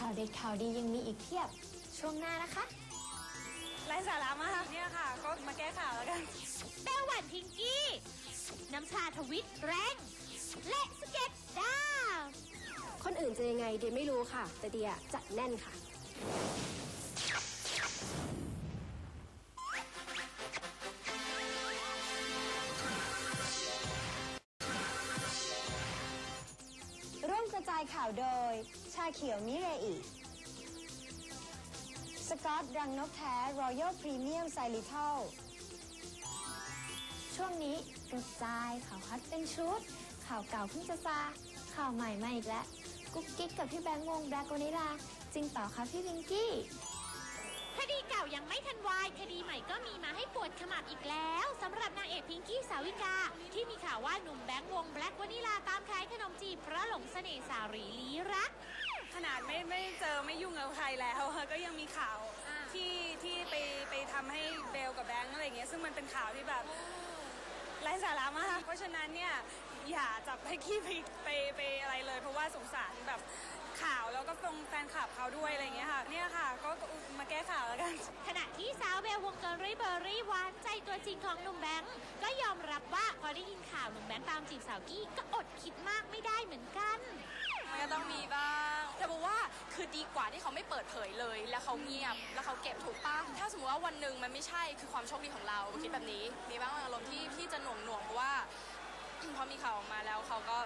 ข่าวเด็ดข่าวดียังมีอีกเพียบ ช่วงหน้านะคะไร้สาระมากเนี่ยค่ะ ก็มาแก้ข่าวแล้วกันแต้วหวันพิงกี้ น้ำชาทวิตแรงและสเก็ตดาว คนอื่นจะยังไงเดียไม่รู้ค่ะ แต่เดียจัดแน่นค่ะ ข่าวโดย ชาเขียวมิเรอิ สกอตรังนกแท้รอยัลพรีเมียมไซริทัลช่วงนี้กระจายข่าวฮัตเป็นชุด ข่าวเก่าเพิ่งจะซา ข่าวใหม่มาอีกแล้ว กุ๊กกิ๊กกับพี่แบงค์วงแบล็กวานิลา จริงต่อคะพี่วิงกี้ คดีเก่ายังไม่ทันวาย คดีใหม่ก็มีมาให้ปวดขมับอีกแล้วสำหรับนางเอกพิงกี้สาวิกา ที่มีข่าวว่าหนุ่มแบงค์วงแบล็กวานิลาตามขายขนมจีบเพราะหลงเสน่ห์สาวรีลีรัก ขนาดไม่ไม่เจอไม่ยุ่งกับใครแล้ว ก็ยังมีข่าวอ่า ที่ที่ไปไปทำให้เบลกับแบงค์อะไรอย่างเงี้ยซึ่งมันเป็นข่าวที่แบบไร้สาระมาก เพราะฉะนั้นเนี่ยอย่าจับให้ขี้ไปไปไปอะไรเลย เพราะว่าสงสารแบบ ข่าวแล้วก็ตรงแฟนคลับเขาด้วยอะไรอย่างเงี้ยค่ะเนี่ยค่ะก็ก็มาแก้ข่าวแล้วกันขณะที่สาวเบลวงเกิร์รี่เบอร์รี่หวานใจตัวจริงของหนุ่มแบงค์ก็ยอมรับว่าพอได้ยินข่าวหนุ่มแบงค์ตามจีบสาวกี้ก็อดคิดมากไม่ได้เหมือนกันมันก็ต้องมีบ้างแต่บอกว่าคือดีกว่าที่เขาไม่เปิดเผยเลย แล้วเขาเงียบแล้วเขาเก็บถูกป้ะถ้าสมมติว่าวันหนึ่งมันไม่ใช่คือความโชคดีของเราคิดแบบนี้มีบ้างบางอารมณ์ที่ที่จะหน่วงหน่วงๆเพราะว่าพอมีข่าวออกมาแล้วเขาก็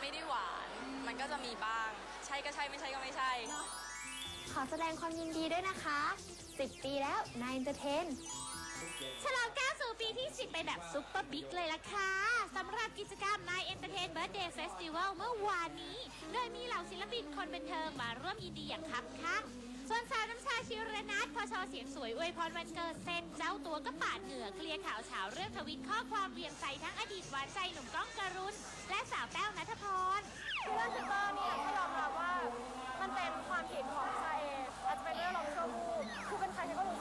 ไม่ได้หวาน มันก็จะมีบ้าง ใช่ก็ใช่ไม่ใช่ก็ไม่ใช่ ขอแสดงความยินดีด้วยนะคะ 10 ปีแล้วนายเอนเตอร์เทนฉลองก้าวสู่ปีที่ 10 ไปแบบซุปเปอร์บิ๊กเลยล่ะค่ะสำหรับกิจกรรม My Entertain Birthday Festival เมื่อวานนี้ โดยมีเหล่าศิลปินคนบันเทิงมาร่วมยินดีอย่างคับข้างส่วนสาวน้ำชาชิรนัทพอชอเสียงสวยอวยพรวันเกิดเซนเจ้าตัวก็ปาดเหงื่อเคลียร์ข่าวเฉาเรื่องทวิตข้อความเวียงใส่ทั้งอดีตหวานใจหนุ่มก้องกรุณและสาวแต้วนัทพร คือเรื่องซิสเตอร์เนี่ยก็ยอมรับว่ามันเป็นความผิดของชาเองอาจจะเป็นเรื่องลมณ์ชั่ววูบคือเป็นใครที่ก็รู้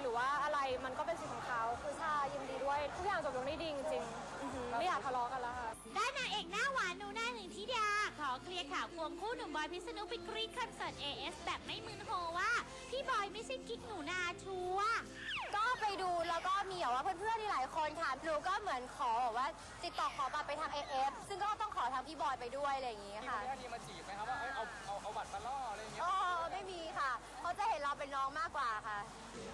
หรือว่าอะไรมันก็เป็นสิทธิ์ของเขาคือชายินดีด้วย ทุกอย่างจบลงได้ดีจริงๆอือหือไม่อยากทะเลาะกันแล้วค่ะ ด้านนางเอกหน้าหวานหนูหน้าหนึ่งทิดา ขอเคลียร์ข่าวควงคู่หนุ่มบอยพิษณุไปกรีดคอนเสิร์ต AS แบบไม่มึนโฮว่า พี่บอยไม่ใช่กิ๊กหนูนาชัวร์ก็ ไปดูแล้วก็มีแบบว่าเพื่อนๆที่หลายคนค่ะหนูก็เหมือนขอแบบว่าติดต่อขอบัตรไปทาง AF ซึ่งก็ต้องขอทางพี่บอยไปด้วยอะไรอย่างงี้มีค่ะท่าทีมาจีบไหมครับว่าเอ้ยเอาเอาเอาบัตรมาล่ออะไรอย่างเงี้ย อ๋อไม่มีค่ะ เขาจะเห็นเราเป็นน้องมากกว่าค่ะ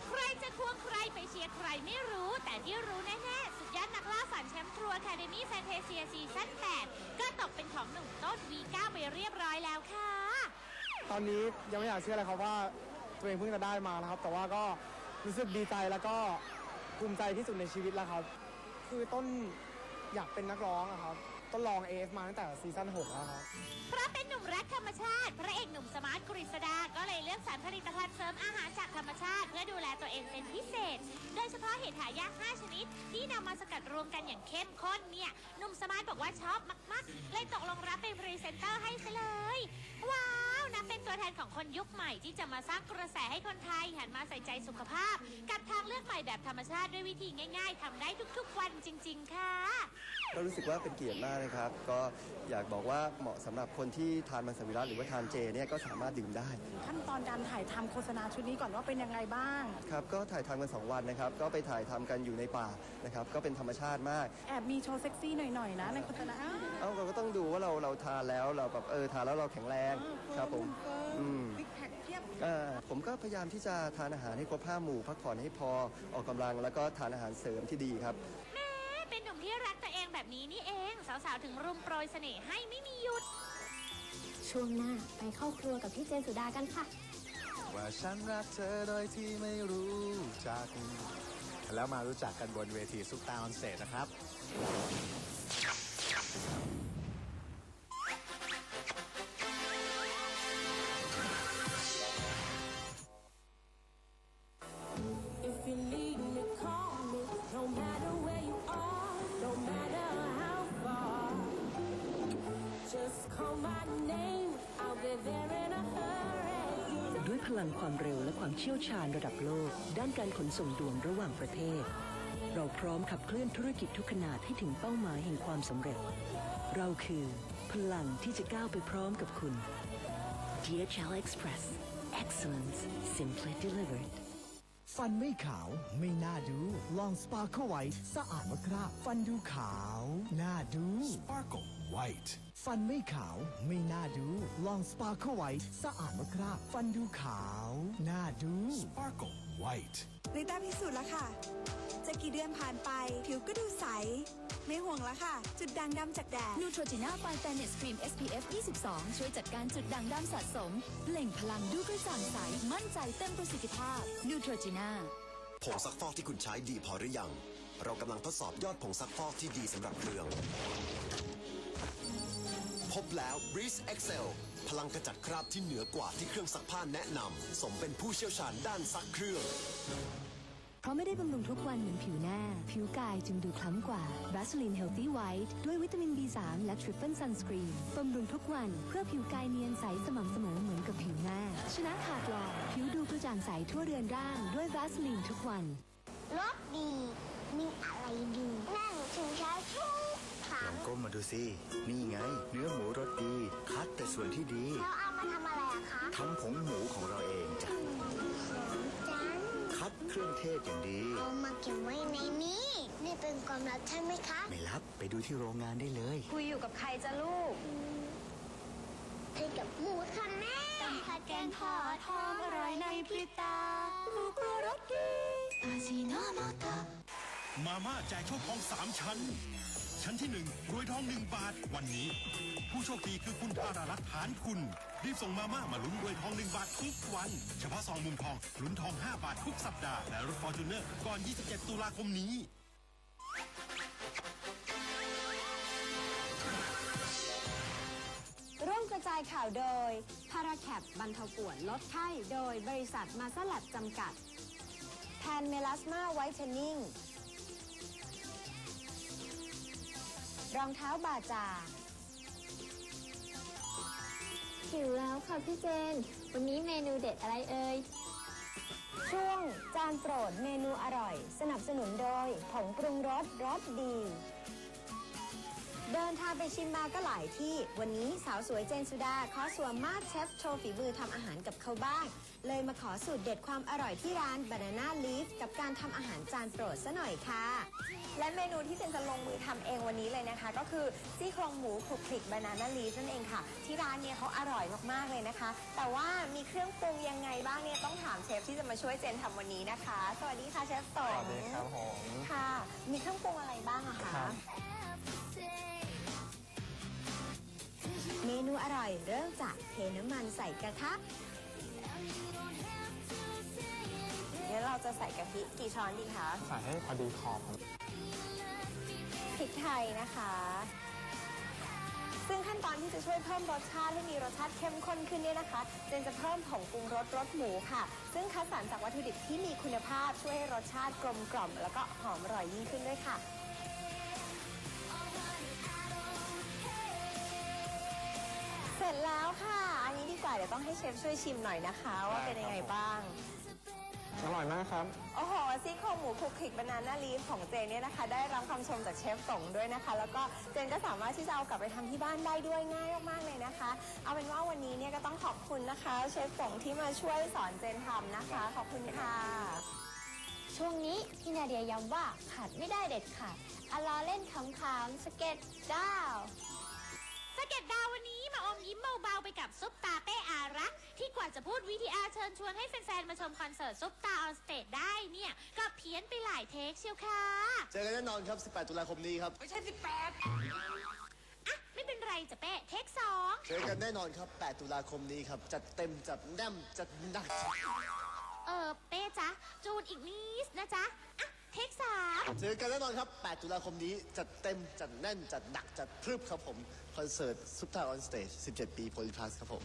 ใครจะควงใครไปเชียร์ใครไม่รู้ แต่ที่รู้แน่ๆ สุดยอดนักล่าฝันแชมป์ทรูอะคาเดมี่แฟนเทเซียซีซั่น8ก็ตกเป็นของหนุ่มต้น V9 ไปเรียบร้อยแล้วค่ะ ตอนนี้ยังไม่อยากเชื่อเลยครับว่าตัวเองเพิ่งจะได้มานะครับ แต่ว่าก็ รู้สึกดีใจแล้วก็ภูมิใจที่สุดในชีวิตแล้วครับ คือต้นอยากเป็นนักร้องอะครับ ต้นลองเอฟมาตั้งแต่ซีซั่น6แล้วครับ เพราะเป็นหนุ่มรักธรรมชาติ พระเอกหนุ่มสมาร์ทกฤษดา ก็เลยเลือกสารผลิตภัณฑ์เสริมอาหารจากธรรมชาติ เพื่อดูแลตัวเองเป็นพิเศษ โดยเฉพาะเห็ดหายาก5ชนิด ที่นำมาสกัดรวมกันอย่างเข้มข้นเนี่ยหนุ่มสมาร์ทบอกว่าชอบมาก ๆ เลยตกลงรับเป็นพรีเซนเตอร์ให้ซะเลย ว้าวนับเป็นตัวแทนของคนยุคใหม่ที่จะมาสร้างกระแสให้คนไทยหันมาใส่ใจสุขภาพ กับทางเลือกใหม่แบบธรรมชาติด้วยวิธีง่าย ๆทำได้ทุก ๆ วันจริง ๆ ค่ะ ก็รู้สึกว่าเป็นเกียรติมากนะครับ ก็อยากบอกว่าเหมาะสำหรับคนที่ทานมังสวิรัตหรือว่าทานเจเนี่ยก็สามารถดื่มได้ ขั้นตอนการถ่ายทำโฆษณาชุดนี้ก่อนว่าเป็นยังไงบ้าง ครับก็ถ่ายทำกัน2วันนะครับ ก็ไปถ่ายทำกันอยู่ในป่านะครับ ก็เป็นธรรมชาติมาก แอบมีโชว์เซ็กซี่หน่อยๆนะในโฆษณาอ้าวเอ้าเราก็ต้องดูว่าเราเราทานแล้วเราแบบเออทานแล้วเราแข็งแรงครับผมอืม บิ๊กแพคเทียบ เอ่อผมก็พยายามที่จะทานอาหารให้ครบห้าหมู่พักผ่อนให้พอออกกำลังแล้วก็ทานอาหารเสริมที่ดีครับ แบบนี้นี่เอง สาวๆ ถึงรุมโปรยเสน่ห์ให้ไม่มีหยุด ช่วงหน้าไปเข้าครัวกับพี่เจนสุดากันค่ะ ว่าฉันรักเธอโดยที่ไม่รู้จัก แล้วมารู้จักกันบนเวทีซุปตาออนเซตนะครับ ลังความเร็วและความเชี่ยวชาญระดับโลก ด้านการขนส่งด่วนระหว่างประเทศ เราพร้อมขับเคลื่อนธุรกิจทุกขนาดให้ถึงเป้าหมายแห่งความสำเร็จ เราคือ พลังที่จะก้าวไปพร้อมกับคุณ DHL Express Excellence simply delivered ฟันไม่ขาวไม่น่าดูลองสปาร์ l ไว้สะอาดมากครับฟันดูขาว น่าดู Sparkle White ฟันไม่ขาวไม่น่าดู ลองสปาร์ l ไว้สะอาดมากครับ ฟันดูขาวน่าดู Sparkle White ลิต้าพิสูจน์แล้วค่ะ จะกี่เดือนผ่านไป ผิวก็ดูใส ไม่ห่วงแล้วค่ะ จุดด่างดำจากแดด นูโทรจีน่าไฟแฟนเนสครีม SPF 22 ช่วยจัดการจุดด่างดำสะสมเปล่งพลังดูกระจ่างใส มั่นใจเต็มประสิทธิภาพ นูโทรจีน่าผงซักฟอกที่คุณใช้ดีพอหรือยัง เรากำลังทดสอบยอดผงซักฟอกที่ดีสำหรับเครื่องพ บแล้ว Breeze Excel พลังกระจัดคราบที่เหนือกว่าที่เครื่องซักผ้าแนะนำ สมเป็นผู้เชี่ยวชาญด้านซักเครื่อง เพราะไม่ได้บำรุงทุกวันเหมือนผิวหน้า ผิวกายจึงดูคล้ำกว่า Vaseline Healthy White ด้วยวิตามิน B3 และ Triple Sunscreen บำรุงทุกวันเพื่อผิวกายเนียนใสสม่ำเสมอเหมือนกับผิวหน้า ชนะขาดลอยผิวดูกระจ่างใสทั่วเรือนร่าง ด้วย Vaseline ทุกวันรสดีมีอะไรดี นั่นถึงใช้ทุกครั้ ล ง องก้มมา ดูสิ นี่ไง เนื้อหมูรสดี คัดแต่ส่วนที่ดี แล้วเอามาทำอะไรอะคะทำผงหมูของเราเองจ้ะ จันคัดเครื่องเทศอย่างดี เอามาเก็บไว้ในนี้ นี่เป็นความลับใช่ไหมคะไม่ลับไปดูที่โรงงานได้เลย คุยอยู่กับใครจะลูกคุยกับหมูค่ะแม่ต้มผัดแกงทอดหอมอร่อยในพริบตาหมูกรรสดีอาชิโนโมโตะมาม่าแจกโชคทองสามชั้น ชั้นที่หนึ่งรวยทองหนึ่งบาท วันนี้ ผู้โชคดีคือคุณธารารัตน์ฐานคุณ รีบส่งมาม่ามาลุ้นรวยทองหนึ่งบาททุกวัน เฉพาะซองมุมทองลุ้นทอง 5 บาททุกสัปดาห์และรถฟอร์จูเนอร์ก่อน 27 ตุลาคมนี้ร่วมกระจายข่าวโดยพาราแคปบรรเทาปวดลดไข้โดยบริษัทมาสลัดจำกัดแพนเมลาสมาไวท์เทนนิ่ง รองเท้าบาจาหิวแล้วค่ะพี่เจน วันนี้เมนูเด็ดอะไรเอ่ย ช่วงจานโปรดเมนูอร่อย สนับสนุนโดยผงปรุงรสรสดี เดินทางไปชิมมาก็หลายที่ วันนี้สาวสวยเจนสุดา ขอสวมมาดเชฟโชว์ฝีมือทำอาหารกับเขาบ้าง เลยมาขอสูตรเด็ดความอร่อยที่ร้าน Banana Leaf กับการทำอาหารจานโปรดซะหน่อยค่ะ และเมนูที่เจนจะลงมือทำเองวันนี้เลยนะคะ ก็คือซี่โครงหมูคลุกคลิกบานาน่าลีฟนั่นเองค่ะ ที่ร้านเนี่ยเขาอร่อยมากๆเลยนะคะ แต่ว่ามีเครื่องปรุงยังไงบ้างเนี่ยต้องถามเชฟที่จะมาช่วยเจนทำวันนี้นะคะ สวัสดีค่ะเชฟสสงวัสดีครับผมค่ะ มีเครื่องปรุงอะไรบ้างอะคะครับ เมนูอร่อยเริ่มจากเทน้ำมันใส่กระทะ เดี๋ยวเราจะใส่กะทิกี่ช้อนดีคะ ใส่ให้พอดีขอบครับพริกไทยนะคะ ซึ่งขั้นตอนที่จะช่วยเพิ่มรสชาติให้มีรสชาติเข้มข้นขึ้นเนี่ยนะคะ เจนจะเพิ่มผงปรุงรสรสหมูค่ะ ซึ่งคัดสรรจากวัตถุดิบที่มีคุณภาพช่วยให้รสชาติกลมกล่อม แล้วก็หอมอร่อยยิ่งขึ้นด้วยค่ะ ร็จแล้วค่ะ อันนี้ดีกว่าเดี๋ยวต้องให้เชฟช่วยชิมหน่อยนะคะ ว่าเป็นยังไงบ้าง อร่อยมากครับ โอ้โหซี่โครงหมูคลุกคลิกบานาน่าลีฟของเจนเนี่ยนะคะ ได้รับคำชมจากเชฟตงด้วยนะคะ แล้วก็เจนก็สามารถที่จะเอากลับไปทำที่บ้านได้ด้วยง่ายมากๆเลยนะคะ เอาเป็นว่าวันนี้เนี่ยก็ต้องขอบคุณนะคะ เชฟตงที่มาช่วยสอนเจนทำนะคะ ขอบคุณค่ะ ช่วงนี้พี่นาเดียย้ำว่าขาดไม่ได้เด็ดขาดอะลอเล่นขำๆสเก็ตดาว สเก็ตดาววันนี้มาอมยิ้มเบาๆไปกับซุปตาเป้อารักษ์ที่กว่าจะพูด VTR เชิญชวนให้แฟนๆ มาชมคอนเสิร์ตซุปตาออนสเตจได้เนี่ย ก็เพี้ยนไปหลายเทคเชียวค่ะเจอกันแน่นอนครับ 18 ตุลาคมนี้ครับ ไม่ใช่18อะ ไม่เป็นไรจ้ะเป้เทคสองเจอกันแน่นอนครับ 8 ตุลาคมนี้ครับ จัดเต็มจัดแน่มจัดหนัก เออเป้จ๊ะจูนอีกนิดนะจ๊ะอะ เทคสามเจอกันแน่นอนครับ 8 ตุลาคมนี้ จัดเต็ม จัดแน่น จัดหนัก จัดพรึบครับผม คอนเสิร์ตซุปตาออนสเตจ 17 ปีโพลิพลัสครับผม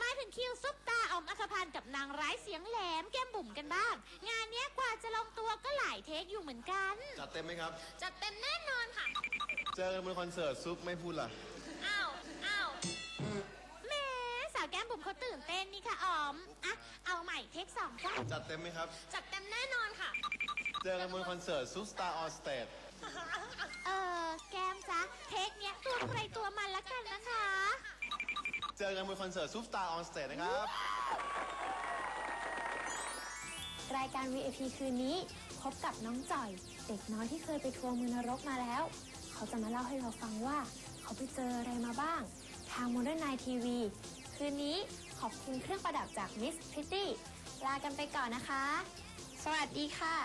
มาถึงคิวซุปตาออมอัครพันธ์กับนางร้ายเสียงแหลมแก้มบุ๋มกันบ้าง งานเนี้ยกว่าจะลงตัวก็หลายเทคอยู่เหมือนกัน จัดเต็มไหมครับ จัดเต็มแน่นอนค่ะ เจอกันบนคอนเสิร์ตซุปไม่พูดล่ะ อ้าว อ้าว แหม่สาวแก้มบุ๋มเขาตื่นเต้นนี่ค่ะอ๋อมอะเอาใหม่เทคสองจ้ะจัดเต็มไหมครับ จัดเต็มแน่นอนค่ะ เจอกันบนคอนเสิร์ตซูสตาร์ออนสเตจเออแก้มจ๊ะเทคเนี้ยตัวใครตัวมันละกันนะคะ เจอกันบนคอนเสิร์ตซูสตาร์ออนสเตจนะครับ รายการ VIP คืนนี้พบกับน้องจ่อย เด็กน้อยที่เคยไปทัวร์เมืองนรกมาแล้ว เขาจะมาเล่าให้เราฟังว่า เขาไปเจออะไรมาบ้าง ทาง Modern Night TV คืนนี้ขอบคุณเครื่องประดับจาก Miss Pretty ลากันไปก่อนนะคะ สวัสดีค่ะ